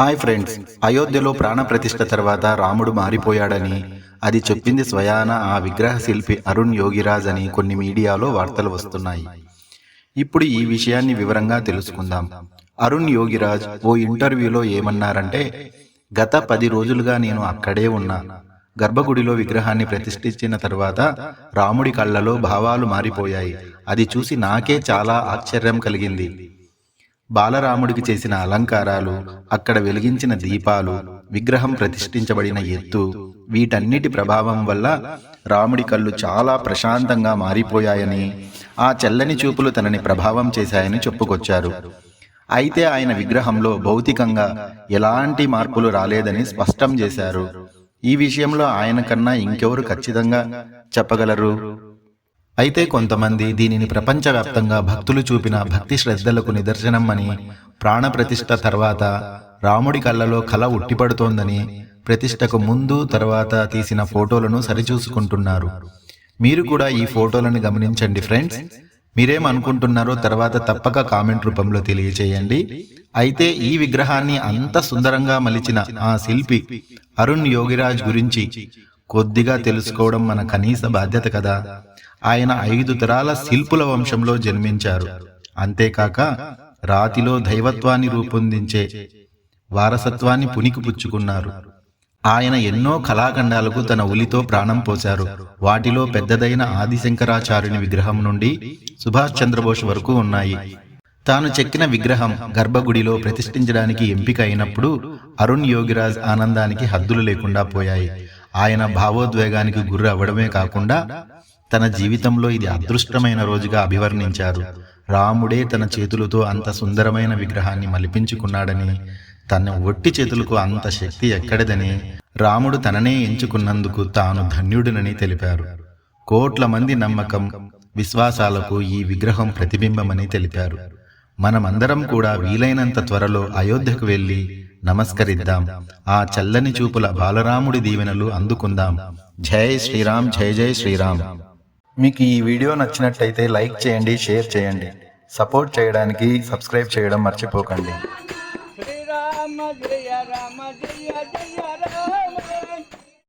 Hi friends అయోధ్యలో ప్రాణప్రతిష్ఠ తర్వాత రాముడు మారిపోయాడని అది చెప్పింది స్వయాన ఆ విగ్రహ శిల్పి అరుణ్ యోగిరాజ్ అని కొన్ని మీడియాలో వార్తలు వస్తున్నాయి. ఇప్పుడు ఈ విషయాన్ని వివరంగా తెలుసుకుందాం. అరుణ్ యోగిరాజ్ ఓ ఇంటర్వ్యూలో ఏమన్నారంటే గత పది రోజులుగా నేను అక్కడే ఉన్నా. గర్భగుడిలో విగ్రహాన్ని ప్రతిష్ఠించిన తర్వాత రాముడి కళ్ళలో భావాలు మారిపోయాయి. అది చూసి నాకే చాలా ఆశ్చర్యం కలిగింది. బాలరాముడికి చేసిన అలంకారాలు అక్కడ వెలిగించిన దీపాలు విగ్రహం ప్రతిష్ఠించబడిన ఎత్తు వీటన్నిటి ప్రభావం వల్ల రాముడి కళ్ళు చాలా ప్రశాంతంగా మారిపోయాయని ఆ చల్లని చూపులు తనని ప్రభావం చేశాయని చెప్పుకొచ్చారు. అయితే ఆయన విగ్రహంలో భౌతికంగా ఎలాంటి మార్పులు రాలేదని స్పష్టం చేశారు. ఈ విషయంలో ఆయన కన్నా ఇంకెవరు ఖచ్చితంగా చెప్పగలరు? అయితే కొంతమంది దీనిని ప్రపంచవ్యాప్తంగా భక్తులు చూపిన భక్తి శ్రద్ధలకు నిదర్శనం అని ప్రాణప్రతిష్ఠ తర్వాత రాముడి కళ్ళలో కళ ఉట్టిపడుతోందని ప్రతిష్టకు ముందు తర్వాత తీసిన ఫోటోలను సరిచూసుకుంటున్నారు. మీరు కూడా ఈ ఫోటోలను గమనించండి ఫ్రెండ్స్. మీరేం అనుకుంటున్నారో తర్వాత తప్పక కామెంట్ రూపంలో తెలియచేయండి. అయితే ఈ విగ్రహాన్ని అంత సుందరంగా మలిచిన ఆ శిల్పి అరుణ్ యోగిరాజ్ గురించి కొద్దిగా తెలుసుకోవడం మన కనీస బాధ్యత కదా. ఆయన ఐదు తరాల శిల్పుల వంశంలో జన్మించారు. అంతేకాక రాతిలో దైవత్వాన్ని రూపొందించే వారసత్వాన్ని పుణికిపుచ్చుకున్నారు. ఆయన ఎన్నో కళాఖండాలకు తన ఉలితో ప్రాణం పోశారు. వాటిలో పెద్దదైన ఆదిశంకరాచార్యుని విగ్రహం నుండి సుభాష్ చంద్రబోస్ వరకు ఉన్నాయి. తాను చెక్కిన విగ్రహం గర్భగుడిలో ప్రతిష్ఠించడానికి ఎంపిక అయినప్పుడు అరుణ్ యోగిరాజ్ ఆనందానికి హద్దులు లేకుండా పోయాయి. ఆయన భావోద్వేగానికి గురి అవ్వడమే కాకుండా తన జీవితంలో ఇది అదృష్టమైన రోజుగా అభివర్ణించారు. రాముడే తన చేతులతో అంత సుందరమైన విగ్రహాన్ని మలిపించుకున్నాడని తన ఒట్టి చేతులకు అంత శక్తి ఎక్కడదని రాముడు తననే ఎంచుకున్నందుకు తాను ధన్యుడినని తెలిపారు. కోట్ల మంది నమ్మకం విశ్వాసాలకు ఈ విగ్రహం ప్రతిబింబమని తెలిపారు. మనమందరం కూడా వీలైనంత త్వరలో అయోధ్యకు వెళ్ళి నమస్కరిద్దాం. ఆ చల్లని చూపుల బాలరాముడి దీవెనలు అందుకుందాం. జై శ్రీరామ్ జై జై శ్రీరామ్. మీకు ఈ వీడియో నచ్చినట్టయితే లైక్ చేయండి షేర్ చేయండి. సపోర్ట్ చేయడానికి సబ్స్క్రైబ్ చేయడం మర్చిపోకండి. శ్రీరామ జయ రామ జయ జయ రామ.